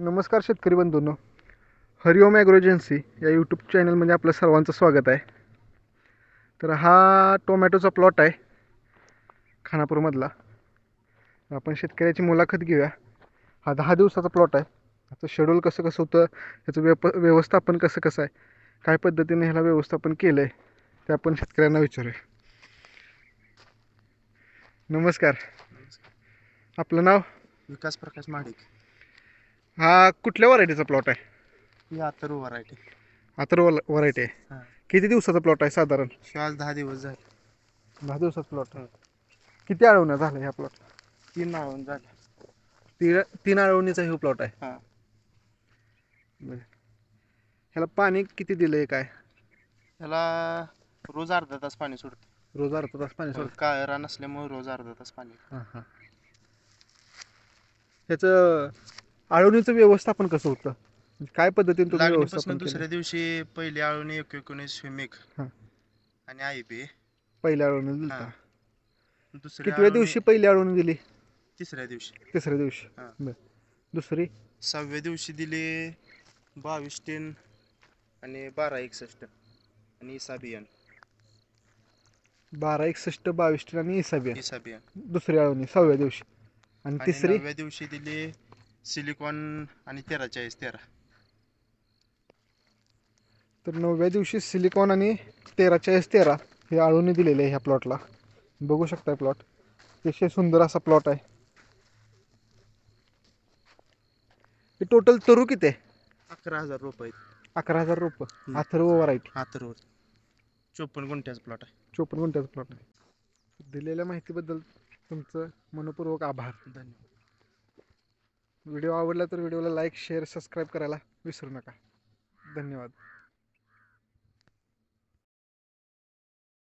नमस्कार शेतकरी बंधूंनो. हरिओम ॲग्रो एजन्सी या यूट्यूब चॅनलमध्ये आपलं सर्वांचं स्वागत आहे. तर हा टोमॅटोचा प्लॉट आहे खानापूरमधला. आपण शेतकऱ्याची मुलाखत घेऊया. हा दहा दिवसाचा प्लॉट आहे. याचं शेड्यूल कसं कसं होतं याचं व्यप व्यवस्थापन कसं कसं आहे काय पद्धतीने ह्याला व्यवस्थापन केलं आहे ते आपण शेतकऱ्यांना विचारूया. नमस्कार. आपलं नाव? विकास प्रकाश महाडिक हा कुठल्या व्हरायटीचा प्लॉट आहे? ही अथर्व व्हरायटी अथर्व व्हरायटी आहे. हां. किती दिवसाचा प्लॉट आहे साधारण? आज दहा दिवस झाले. दहा दिवसाचा प्लॉट किती आळवण्या झालं ह्या प्लॉट तीन नाळून झाले तीन तीन आळवणीचा हे प्लॉट आहे. हां. ह्याला पाणी किती दिलंय काय? त्याला रोज अर्धा तास पाणी सोडते. रोज अर्धा तास पाणी सोड काळ रान असल्यामुळे रोज अर्धा तास पाणी. हां हां. ह्याचं आळवणीचं व्यवस्थापन कसं होतं? म्हणजे काय पद्धतीने तुम्ही लागणीपासून व्यवस्थापन दुसऱ्या केलं दिवशी पहिली आळून एक एकोणीस स्विमिक हां. आणि आय बी. पहिल्या आळवणी दिली. दुसऱ्या कितव्या आळवणी दिवशी पहिली आळवणी दिली? तिसऱ्या दिवशी. तिसऱ्या दिवशी. हां. बरं. दुसरी? सहाव्या दिवशी दिले बावीस टेन आणि बारा एकसष्ट आणि इसाबियन बारा एकसष्ट बावीस टन आणि इसाबिया इसाबियन दुसरी आळवणी सहाव्या दिवशी. आणि आणि तिसरी? नवव्या दिवशी दिले सिलिकॉन आणि तेरा चाळीस तेरा. तर नवव्या दिवशी सिलिकॉन आणि तेरा चाळीस तेरा हे आळूने दिलेले आहे ह्या प्लॉटला. बघू शकताय प्लॉट. अतिशय सुंदर असा प्लॉट आहे. हे टोटल तरू किती आहे? अकरा हजार रुपये अकरा हजार रुपये. अथर्व व्हरायटी हा तर चोपन्न गुंठ्याचा प्लॉट आहे. चोपन्न गुंठ्याचा प्लॉट आहे. दिलेल्या माहितीबद्दल तुमचं मनपूर्वक आभार. धन्यवाद. व्हिडिओ आवडला तर व्हिडिओला लाईक शेअर सबस्क्राईब करायला विसरू नका. धन्यवाद.